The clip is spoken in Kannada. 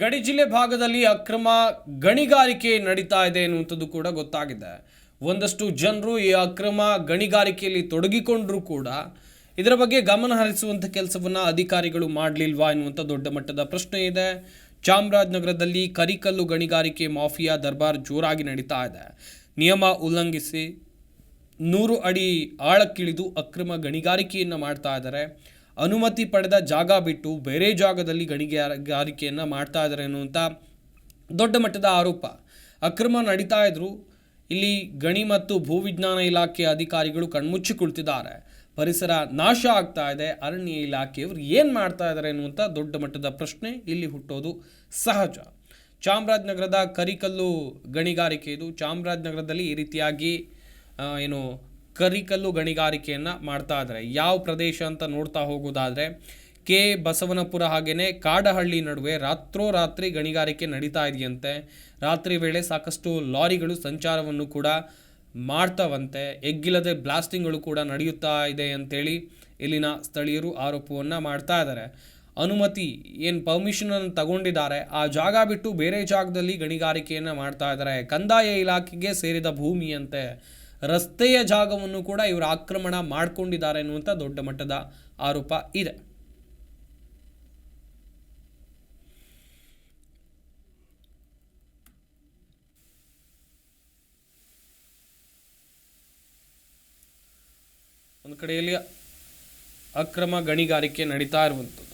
ಗಡಿ ಜಿಲ್ಲೆ ಭಾಗದಲ್ಲಿ ಅಕ್ರಮ ಗಣಿಗಾರಿಕೆ ನಡೀತಾ ಇದೆ ಎನ್ನುವಂಥದ್ದು ಕೂಡ ಗೊತ್ತಾಗಿದೆ. ಒಂದಷ್ಟು ಜನರು ಈ ಅಕ್ರಮ ಗಣಿಗಾರಿಕೆಯಲ್ಲಿ ತೊಡಗಿಕೊಂಡರೂ ಕೂಡ ಇದರ ಬಗ್ಗೆ ಗಮನ ಹರಿಸುವಂಥ ಕೆಲಸವನ್ನು ಅಧಿಕಾರಿಗಳು ಮಾಡಲಿಲ್ವಾ ಎನ್ನುವಂಥ ದೊಡ್ಡ ಮಟ್ಟದ ಪ್ರಶ್ನೆ ಇದೆ. ಚಾಮರಾಜನಗರದಲ್ಲಿ ಕರಿಕಲ್ಲು ಗಣಿಗಾರಿಕೆ ಮಾಫಿಯಾ ದರ್ಬಾರ್ ಜೋರಾಗಿ ನಡೀತಾ ಇದೆ. ನಿಯಮ ಉಲ್ಲಂಘಿಸಿ ನೂರು ಅಡಿ ಆಳಕ್ಕಿಳಿದು ಅಕ್ರಮ ಗಣಿಗಾರಿಕೆಯನ್ನು ಮಾಡ್ತಾ ಇದ್ದಾರೆ. ಅನುಮತಿ ಪಡೆದ ಜಾಗ ಬಿಟ್ಟು ಬೇರೆ ಜಾಗದಲ್ಲಿ ಗಣಿಗಾರಿಕೆಯನ್ನು ಮಾಡ್ತಾ ಇದ್ದಾರೆ ಅನ್ನುವಂಥ ದೊಡ್ಡ ಮಟ್ಟದ ಆರೋಪ. ಅಕ್ರಮ ನಡೀತಾ ಇದ್ರು. ಇಲ್ಲಿ ಗಣಿ ಮತ್ತು ಭೂವಿಜ್ಞಾನ ಇಲಾಖೆ ಅಧಿಕಾರಿಗಳು ಕಣ್ಮುಚ್ಚಿ ಕುಳಿತಿದ್ದಾರೆ. ಪರಿಸರ ನಾಶ ಆಗ್ತಾ ಇದೆ. ಅರಣ್ಯ ಇಲಾಖೆಯವರು ಏನು ಮಾಡ್ತಾ ಇದ್ದಾರೆ ಅನ್ನುವಂಥ ದೊಡ್ಡ ಮಟ್ಟದ ಪ್ರಶ್ನೆ ಇಲ್ಲಿ ಹುಟ್ಟೋದು ಸಹಜ. ಚಾಮರಾಜನಗರದ ಕರಿಕಲ್ಲು ಗಣಿಗಾರಿಕೆ ಇದು. ಚಾಮರಾಜನಗರದಲ್ಲಿ ಈ ರೀತಿಯಾಗಿ ಏನು ಕರಿಕಲ್ಲು ಗಣಿಗಾರಿಕೆಯನ್ನು ಮಾಡ್ತಾ ಇದ್ದಾರೆ ಯಾವ ಪ್ರದೇಶ ಅಂತ ನೋಡ್ತಾ ಹೋಗೋದಾದರೆ, ಕೆ ಬಸವನಪುರ ಹಾಗೆಯೇ ಕಾಡಹಳ್ಳಿ ನಡುವೆ ರಾತ್ರೋರಾತ್ರಿ ಗಣಿಗಾರಿಕೆ ನಡೀತಾ ಇದೆಯಂತೆ. ರಾತ್ರಿ ವೇಳೆ ಸಾಕಷ್ಟು ಲಾರಿಗಳು ಸಂಚಾರವನ್ನು ಕೂಡ ಮಾಡ್ತಾವಂತೆ. ಎಗ್ಗಿಲ್ಲದೆ ಬ್ಲಾಸ್ಟಿಂಗ್ಗಳು ಕೂಡ ನಡೆಯುತ್ತಾ ಇದೆ ಅಂತೇಳಿ ಇಲ್ಲಿನ ಸ್ಥಳೀಯರು ಆರೋಪವನ್ನು ಮಾಡ್ತಾ ಇದ್ದಾರೆ ಅನುಮತಿ ಏನು ಪರ್ಮಿಷನನ್ನು ತಗೊಂಡಿದ್ದಾರೆ. ಆ ಜಾಗ ಬಿಟ್ಟು ಬೇರೆ ಜಾಗದಲ್ಲಿ ಗಣಿಗಾರಿಕೆಯನ್ನು ಮಾಡ್ತಾ ಇದ್ದಾರೆ ಕಂದಾಯ ಇಲಾಖೆಗೆ ಸೇರಿದ ಭೂಮಿಯಂತೆ. ರಸ್ತೆಯ ಜಾಗವನ್ನು ಕೂಡ ಇವರು ಆಕ್ರಮಣ ಮಾಡಿಕೊಂಡಿದ್ದಾರೆ ಎನ್ನುವಂಥ ದೊಡ್ಡ ಮಟ್ಟದ ಆರೋಪ ಇದೆ. ಒಂದು ಕಡೆಯಲ್ಲಿ ಅಕ್ರಮ ಗಣಿಗಾರಿಕೆ ನಡೀತಾ ಇರುವಂಥದ್ದು.